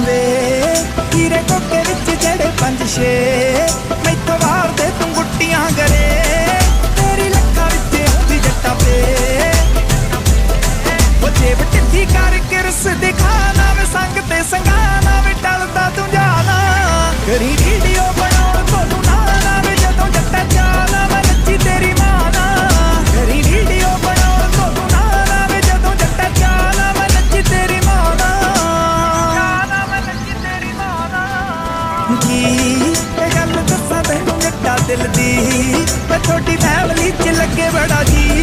ਵੇ, ਹੀਰੇ ਕੋਕੇ ਵਿੱਚ ਜਿਹੜੇ ਪੰਜ ਛੇ, ਮੈਥੋਂ ਵਾਰਦੇ ਤੂੰ ਗੁੱਟੀਆਂ ਗਰੇ ਤੇਰੀ ਲੱਖਾਂ ਵਿੱਚ ਆਉਂਦੀ ਜੱਟਾ ਪੇ। ਉਹ ਜੇਬ ਢਿੱਲੀ ਕਰਕੇ ਰਸ ਦਿਖਾਣਾ ਵੇ ਸੰਗ ਤੇ ਸੰਗਾਣਾ ਵੇ ਟਲਦਾ ਤੂੰ ਜਾਣਾ। ਕਰੀ ਵੀਡੀਓ ਜੀ ਇਹ ਗੱਲ ਦੱਸਾਂ ਤੈਨੂੰ ਜੱਟਾ ਦਿਲ ਦੀ। ਮੈਂ ਤੁਹਾਡੀ ਫੈਮਿਲੀ ਚ ਲੱਗੇ ਬੜਾ ਜੀ